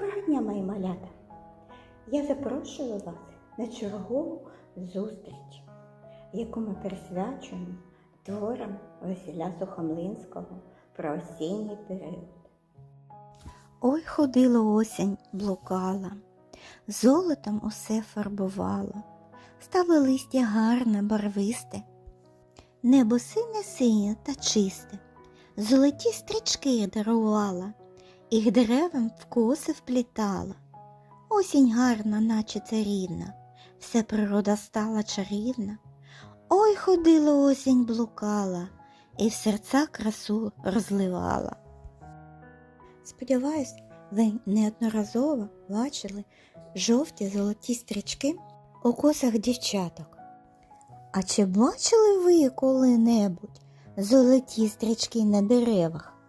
Доброго дня, мої малята! Я запрошую вас на чергову зустріч, яку ми присвячуємо творам Василя Сухомлинського про осінній період. Ой, ходила осінь, блукала, золотом усе фарбувала, стало листя гарне, барвисте, небо сине синє та чисте, золоті стрічки дарувала, їх деревам в коси вплітала. Осінь гарна, наче царівна, вся природа стала чарівна. Ой, ходила осінь блукала, і в серця красу розливала. Сподіваюсь, ви неодноразово бачили жовті золоті стрічки у косах дівчаток. А чи бачили ви коли-небудь золоті стрічки на деревах?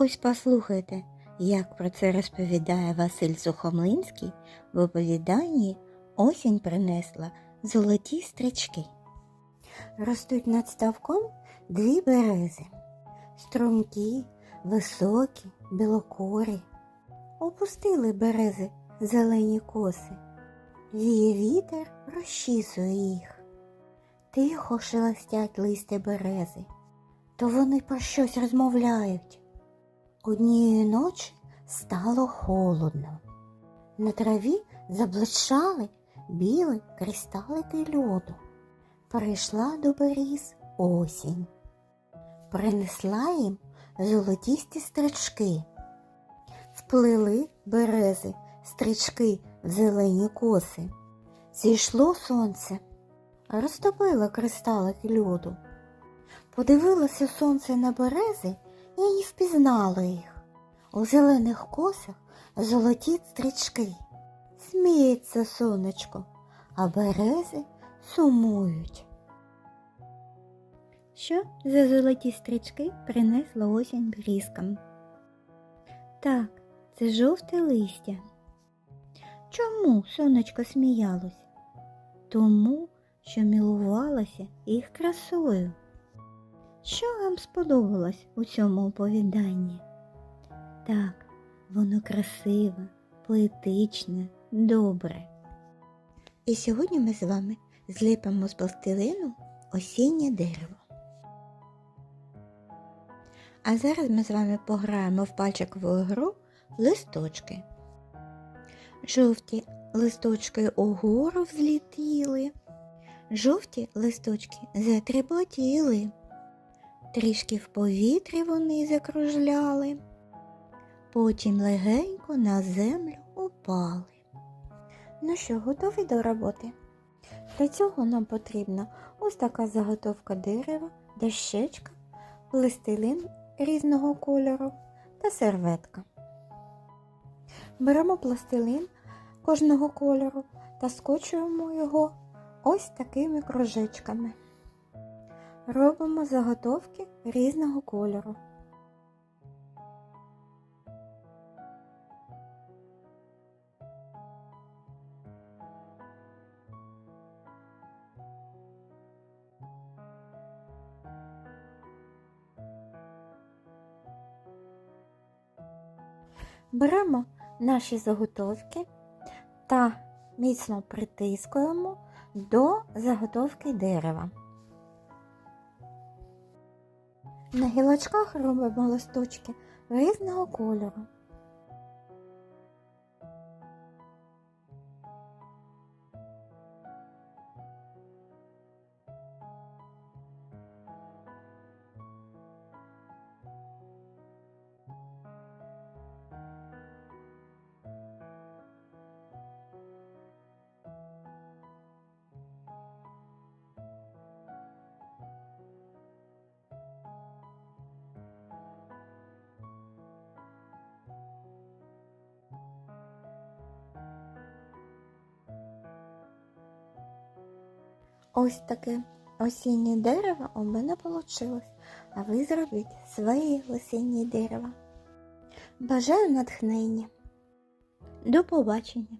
Ось послухайте, як про це розповідає Василь Сухомлинський в оповіданні Осінь принесла золоті стрічки. Ростуть над ставком дві берези, струмкі, високі, білокорі. Опустили берези зелені коси. Віє вітер розчісує їх. Тихо шелестять листя берези, то вони про щось розмовляють. Однієї ночі стало холодно. На траві заблищали білі кристалики льоду. Прийшла до беріз осінь. Принесла їм золотісті стрічки. Вплили берези стрічки в зелені коси. Зійшло сонце, розтопило кристалики льоду. Подивилося сонце на берези і не впізнало їх. У зелених косах золоті стрічки. Сміється сонечко, а берези сумують. Що за золоті стрічки принесла осінь брізкам? Так, це жовте листя. Чому сонечко сміялось? Тому, що милувалося їх красою. Що вам сподобалось у цьому оповіданні? Так, воно красиве, поетичне, добре. І сьогодні ми з вами зліпимо з пластилину осіннє дерево. А зараз ми з вами пограємо в пальчикову гру листочки. Жовті листочки угору взлітіли, жовті листочки затрепотіли. Трішки в повітрі вони закружляли, потім легенько на землю упали. Ну що, готові до роботи? Для цього нам потрібна ось така заготовка дерева, дощечка, пластилин різного кольору та серветка. Беремо пластилин кожного кольору та скочуємо його ось такими кружечками. Робимо заготовки різного кольору. Беремо наші заготовки та міцно притискуємо до заготовки дерева. На гілочках робимо листочки різного кольору. Ось таке осіннє дерево у мене вийшло, а ви зробіть свої осінні дерева. Бажаю натхнення. До побачення!